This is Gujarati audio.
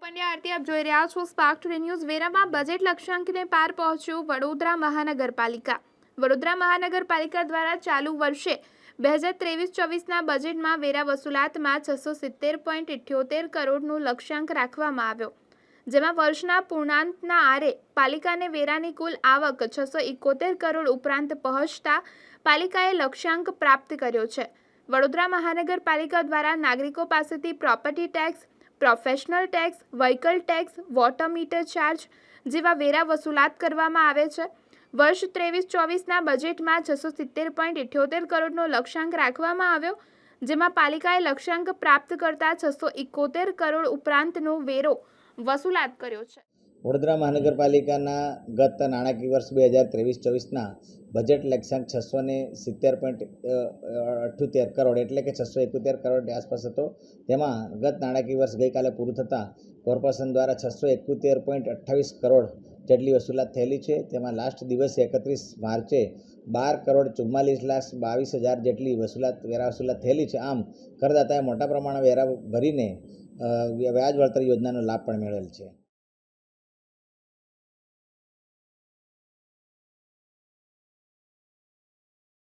પંડ્યા આરતી આપ જોઈ રહ્યા છો સ્પાર્ક ટુડે ન્યૂઝ વેરામાં બજેટ લક્ષ્યાંકને પાર પહોંચ્યું વડોદરા મહાનગરપાલિકા. વડોદરા મહાનગરપાલિકા દ્વારા ચાલુ વર્ષે બે હજાર ત્રેવીસ ચોવીસના બજેટમાં વેરા વસૂલાતમાં છસો સિત્તેર પોઈન્ટ ઇઠ્યોતેર કરોડનું લક્ષ્યાંક રાખવામાં આવ્યો. જેમાં વર્ષના પૂર્ણાંતના આરે પાલિકાને વેરાની કુલ આવક છસો એકોતેર કરોડ ઉપરાંત પહોંચતા પાલિકાએ લક્ષ્યાંક પ્રાપ્ત કર્યો છે. વડોદરા મહાનગરપાલિકા દ્વારા નાગરિકો પાસેથી property tax professional tax, vehicle tax, water meter charge જેવા વેરા વસૂલાત કરવામાં આવે છે. વર્ષ ત્રેવીસ ચોવીસના બજેટમાં છસો સિત્તેર પોઈન્ટ ઇઠ્યોતેર કરોડનો લક્ષ્યાંક રાખવામાં આવ્યો, જેમાં પાલિકાએ લક્ષ્યાંક પ્રાપ્ત કરતા છસો એકોતેર કરોડ ઉપરાંતનો વેરો વસૂલાત કર્યો છે. વડોદરા મહાનગરપાલિકાના ગત નાણાકીય વર્ષ બે હજાર ત્રેવીસ ચોવીસના બજેટ લક્ષ્યાંક છસો ને સિત્તેર પોઈન્ટ અઠ્યોતેર કરોડ એટલે કે છસો એકોતેર કરોડની આસપાસ હતો. તેમાં ગત નાણાકીય વર્ષ ગઈકાલે પૂરું થતાં કોર્પોરેશન દ્વારા છસો એકોતેર પોઈન્ટ અઠ્ઠાવીસ કરોડ જેટલી વસૂલાત થયેલી છે. તેમાં લાસ્ટ દિવસે એકત્રીસ માર્ચે બાર કરોડ ચુમ્માલીસ લાખ બાવીસ હજાર જેટલી વસૂલાત, વેરા વસૂલાત થયેલી છે. આમ, કરદાતાએ મોટા પ્રમાણમાં વેરા ભરીને વ્યાજ વળતર યોજનાનો લાભ પણ મેળવેલ છે.